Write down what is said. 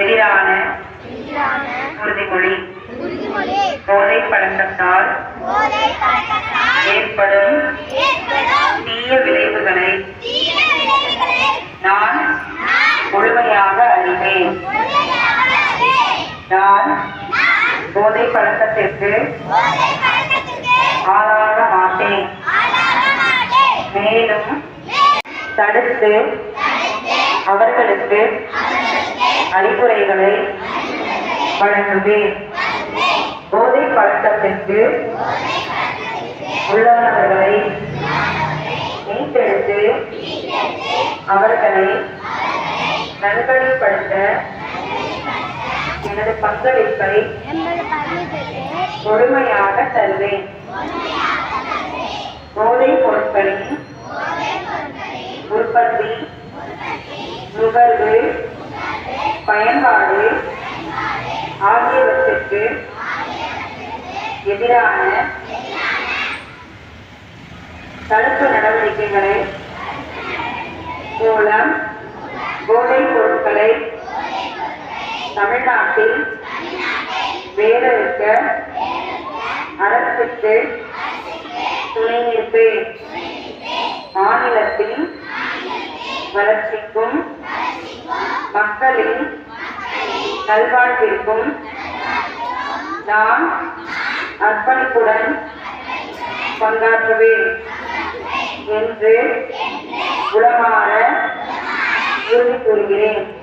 எதிரான உறுதிமொழி. போதை பழக்கத்தால் ஏற்படும் தீய விளைவுகளை நான் முழுமையாக அறிவேன். நான் போதை பழக்கத்திற்கு ஆளாக மாட்டேன் மேலும் தடுத்து அவர்களுக்கு அறிவுரைகளை வழங்குவேன் போதை பழக்கத்திற்கு உள்ளானவர்களை மீட்டெடுத்து அவர்களை நல்வழிப்படுத்த எனது பங்களிப்பை பொறுமையாக தருவேன். போதை பொருட்களின் உற்பத்தி நுகர்வு பயன்பாடு ஆகியவற்றிற்கு எதிரான தடுப்பு நடவடிக்கைகளை மூலம் போதைப் பொருட்களை தமிழ்நாட்டில் வேறறுக்க அரசுக்கு துணை நிற்பேன். மாநிலத்தின் வளர்ச்சிக்கும் மக்களின் நல்வாழ்விற்கும் நான் அர்ப்பணிப்புடன் பங்காற்றுவேன் என்று உளமாற உறுதி கூறுகிறேன்.